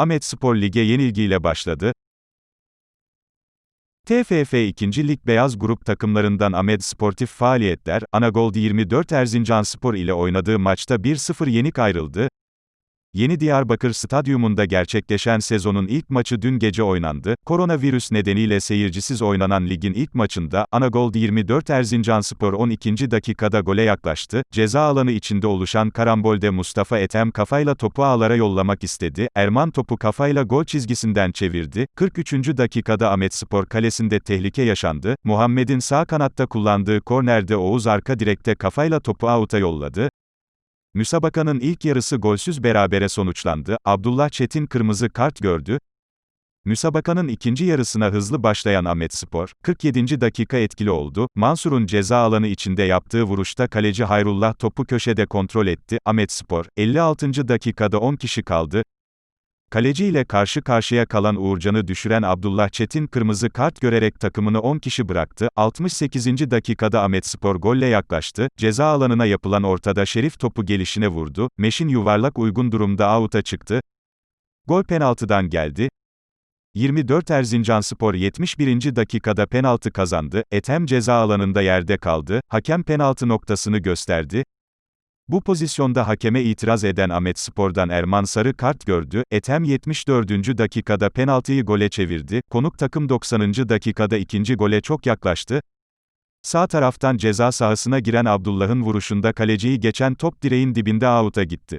Ahmet Spor Lig'e yenilgiyle başladı. TFF 2. Lig Beyaz Grup takımlarından Ahmet Sportif Faaliyetler, Anagol 24 Erzincanspor ile oynadığı maçta 1-0 yenik ayrıldı. Yeni Diyarbakır Stadyumunda gerçekleşen sezonun ilk maçı dün gece oynandı. Koronavirüs nedeniyle seyircisiz oynanan ligin ilk maçında, Anagol 24 Erzincanspor 12. dakikada gole yaklaştı. Ceza alanı içinde oluşan karambolde Mustafa Etem kafayla topu ağlara yollamak istedi. Erman topu kafayla gol çizgisinden çevirdi. 43. dakikada Ahmetspor kalesinde tehlike yaşandı. Muhammed'in sağ kanatta kullandığı kornerde Oğuz arka direkte kafayla topu out'a yolladı. Müsabakanın ilk yarısı golsüz berabere sonuçlandı. Abdullah Çetin kırmızı kart gördü. Müsabakanın ikinci yarısına hızlı başlayan Ahmetspor, 47. dakika etkili oldu. Mansur'un ceza alanı içinde yaptığı vuruşta kaleci Hayrullah topu köşede kontrol etti. Ahmetspor, 56. dakikada 10 kişi kaldı. Kaleci ile karşı karşıya kalan Uğurcan'ı düşüren Abdullah Çetin kırmızı kart görerek takımını 10 kişi bıraktı. 68. dakikada Ahmetspor golle yaklaştı. Ceza alanına yapılan ortada Şerif topu gelişine vurdu. Meşin yuvarlak uygun durumda out'a çıktı. Gol penaltıdan geldi. 24 Erzincanspor 71. dakikada penaltı kazandı. Ethem ceza alanında yerde kaldı. Hakem penaltı noktasını gösterdi. Bu pozisyonda hakeme itiraz eden Ahmet Spor'dan Erman sarı kart gördü. Ethem 74. dakikada penaltıyı gole çevirdi. Konuk takım 90. dakikada ikinci gole çok yaklaştı. Sağ taraftan ceza sahasına giren Abdullah'ın vuruşunda kaleciyi geçen top direğin dibinde out'a gitti.